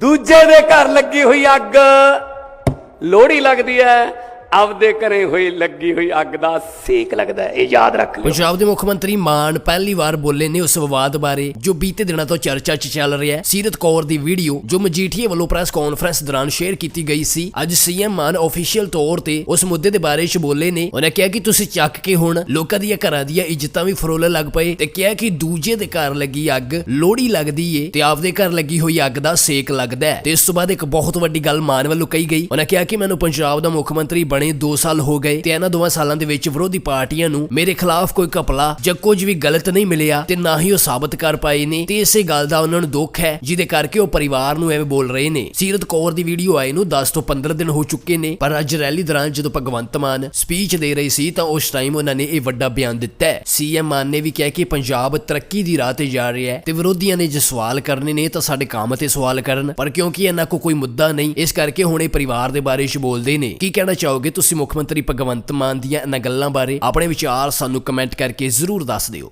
ਦੂਜੇ ਦੇ ਘਰ ਲੱਗੀ ਹੋਈ ਅੱਗ। ਲੋਹੜੀ ਲੱਗਦੀ ਹੈ। ਆਪਦੇ ਘਰੇ ਹੋਈ, ਲੱਗੀ ਹੋਈ ਅੱਗ ਦਾ ਸੇਕ ਲੱਗਦਾ ਹੈ, ਇਹ ਯਾਦ ਰੱਖ ਲਿਓ। ਪੰਜਾਬ ਦੇ ਮੁੱਖ ਮੰਤਰੀ ਮਾਨ ਪਹਿਲੀ ਵਾਰ ਬੋਲੇ ਨੇ ਉਸ ਵਿਵਾਦ ਬਾਰੇ, ਜੋ ਬੀਤੇ ਦਿਨਾਂ ਤੋਂ ਚਰਚਾ 'ਚ ਚੱਲ ਰਿਹਾ ਹੈ। ਸੀਰਤ ਕੌਰ ਦੀ ਵੀਡੀਓ, ਜੋ ਮਜੀਠੀਏ ਵੱਲੋਂ ਪ੍ਰੈਸ ਕਾਨਫਰੰਸ ਦੌਰਾਨ ਸ਼ੇਅਰ ਕੀਤੀ ਗਈ ਸੀ, ਅੱਜ ਸੀਐਮ ਮਾਨ ਅਫੀਸ਼ੀਅਲ ਤੌਰ ਤੇ ਉਸ ਮੁੱਦੇ ਦੇ ਬਾਰੇ 'ਚ ਬੋਲੇ ਨੇ। ਉਹਨੇ ਕਿਹਾ ਕਿ ਤੁਸੀਂ ਚੱਕ ਕੇ ਹੁਣ ਲੋਕਾਂ ਦੀਆਂ ਘਰਾਂ ਦੀਆਂ ਇੱਜ਼ਤਾਂ ਵੀ ਫਰੋਲਣ ਲੱਗ ਪਏ ਤੇ ਕਿਹਾ ਕਿ ਦੂਜੇ ਦੇ ਘਰ ਲੱਗੀ ਅੱਗ ਲੋੜੀ ਲੱਗਦੀ ਏ ਤੇ ਆਪਦੇ ਘਰ ਲੱਗੀ ਹੋਈ ਅੱਗ ਦਾ ਸੇਕ ਲੱਗਦਾ ਹੈ। ਤੇ ਇਸ ਤੋਂ ਬਾਅਦ ਇੱਕ ਬਹੁਤ ਵੱਡੀ ਗੱਲ ਮਾਨ ਵੱਲੋਂ ਕਹੀ ਗਈ। ਉਹਨੇ ਕਿਹਾ ਕਿ ਮੈਨੂੰ ਪੰਜਾਬ ਦਾ ਮੁੱਖ ਮੰਤਰੀ ਬਣੇ 2 ਸਾਲ ਹੋ ਗਏ ਤੇ ਇਹਨਾਂ ਦੋਵਾਂ ਸਾਲਾਂ ਦੇ ਵਿੱਚ ਵਿਰੋਧੀ ਪਾਰਟੀਆਂ ਨੂੰ ਮੇਰੇ ਖਿਲਾਫ ਕੋਈ ਕਪਲਾ ਜਾਂ ਕੁਝ ਵੀ ਗਲਤ ਨਹੀਂ ਮਿਲਿਆ ਤੇ ਨਾ ਹੀ ਉਹ ਸਾਬਤ ਕਰ ਪਾਏ ਨੇ ਤੇ ਇਸੇ ਗੱਲ ਦਾ ਉਹਨਾਂ ਨੂੰ ਦੁੱਖ ਹੈ, ਜਿਹਦੇ ਕਰਕੇ ਉਹ ਪਰਿਵਾਰ ਨੂੰ ਐਵੇਂ ਬੋਲ ਰਹੇ ਨੇ। ਸੀਰਤ ਕੌਰ ਦੀ ਵੀਡੀਓ ਆਏ ਨੂੰ 10 ਤੋਂ 15 ਦਿਨ ਹੋ ਚੁੱਕੇ ਨੇ, ਪਰ ਅੱਜ ਰੈਲੀ ਦੌਰਾਨ ਜਦੋਂ ਭਗਵੰਤ ਮਾਨ ਸਪੀਚ ਦੇ ਰਹੀ ਸੀ ਤਾਂ ਉਸ ਟਾਈਮ ਉਹਨਾਂ ਨੇ ਇਹ ਵੱਡਾ ਬਿਆਨ ਦਿੱਤਾ ਹੈ। ਸੀਐਮ ਮਾਨ ਨੇ ਵੀ ਕਿਹਾ ਕਿ ਪੰਜਾਬ ਤਰੱਕੀ ਦੀ ਰਾਹ ਤੇ ਜਾ ਰਿਹਾ ਹੈ ਤੇ ਵਿਰੋਧੀਆਂ ਨੇ ਜੇ ਸਵਾਲ ਕਰਨੇ ਨੇ ਤਾਂ ਸਾਡੇ ਕੰਮ ਤੇ ਸਵਾਲ ਕਰਨ, ਪਰ ਕਿਉਂਕਿ ਇਹਨਾਂ ਕੋ ਕੋਈ ਮੁੱਦਾ ਨਹੀਂ, ਇਸ ਕਰਕੇ ਹੁਣ ਇਹ ਪਰਿਵਾਰ ਦੇ ਬਾਰੇ 'ਚ ਬੋਲਦੇ ਨੇ। ਕੀ ਕਹਿਣਾ ਚਾਹੋਗੇ ਤੁਸੀਂ ਮੁੱਖ ਮੰਤਰੀ ਭਗਵੰਤ ਮਾਨ ਦੀਆਂ ਇਹਨਾਂ ਗੱਲਾਂ ਬਾਰੇ ਆਪਣੇ ਵਿਚਾਰ ਸਾਨੂੰ ਕਮੈਂਟ ਕਰਕੇ ਜ਼ਰੂਰ ਦੱਸ ਦਿਓ।